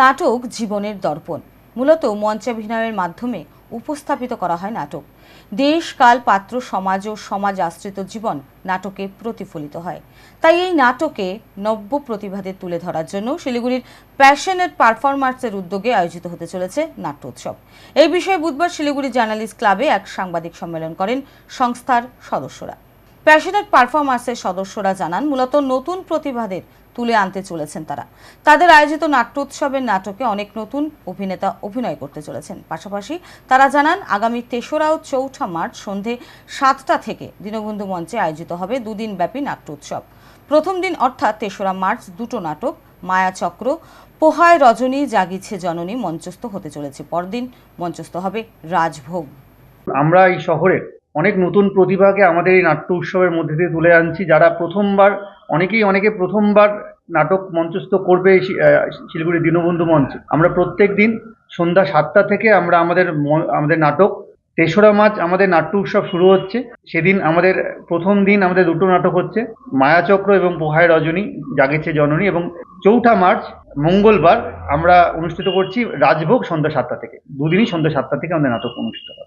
নাটক জীবনের দর্পণ। মূলত মঞ্চাভিনয়ের মাধ্যমে উপস্থাপিত করা হয় নাটক। দেশ, কাল, পাত্র, সমাজ ও সমাজ আশ্রিত জীবন নাটকে প্রতিফলিত হয়। তাই এই নাটকে নব্য প্রতিভাদের তুলে ধরার জন্য শিলিগুড়ির প্যাশনেট পারফরমার্সের উদ্যোগে আয়োজিত হতে চলেছে নাট্যোৎসব। এই বিষয়ে বুধবার শিলিগুড়ি জার্নালিস্ট ক্লাবে এক সাংবাদিক সম্মেলন করেন সংস্থার সদস্যরা। প্যাশনেট পারফরমার্সের সদস্যরা জানান, মূলত নতুন প্রতিভাদের তুলে আনতে চলেছেন তারা। তাদের আয়োজিত নাট্যোৎসবের নাটকে অনেক নতুন অভিনেতা অভিনয় করতে চলেছেন। পাশাপাশি তারা জানান, আগামী তেসরা ও চৌঠা মার্চ সন্ধে সাতটা থেকে দীনবন্ধু মঞ্চে আয়োজিত হবে দুদিন ব্যাপী নাট্যোৎসব প্রথম দিন অর্থাৎ তেসরা মার্চ দুটো নাটক মায়াচক্র পোহায় রজনী, জাগিছে জননী মঞ্চস্থ হতে চলেছে। পরদিন মঞ্চস্থ হবে রাজভোগ। আমরা এই শহরের অনেক নতুন প্রতিভাকে আমাদের এই নাট্য উৎসবের মধ্যে দিয়ে তুলে আনছি। যারা প্রথমবার, অনেকেই, অনেকে প্রথমবার নাটক মঞ্চস্থ করবে শিলিগুড়ি দীনবন্ধু মঞ্চে। আমরা প্রত্যেক দিন সন্ধ্যা সাতটা থেকে আমরা আমাদের আমাদের নাটক, তেসরা মার্চ আমাদের নাট্য উৎসব শুরু হচ্ছে। সেদিন আমাদের প্রথম দিন আমাদের দুটো নাটক হচ্ছে, মায়াচক্র এবং পোহায় রজনী, জাগেছে জননী এবং চৌঠা মার্চ, মঙ্গলবার আমরা অনুষ্ঠিত করছি রাজভোগ সন্ধ্যা সাতটা থেকে। দুদিনই সন্ধ্যা সাতটা থেকে আমাদের নাটক অনুষ্ঠিত হবে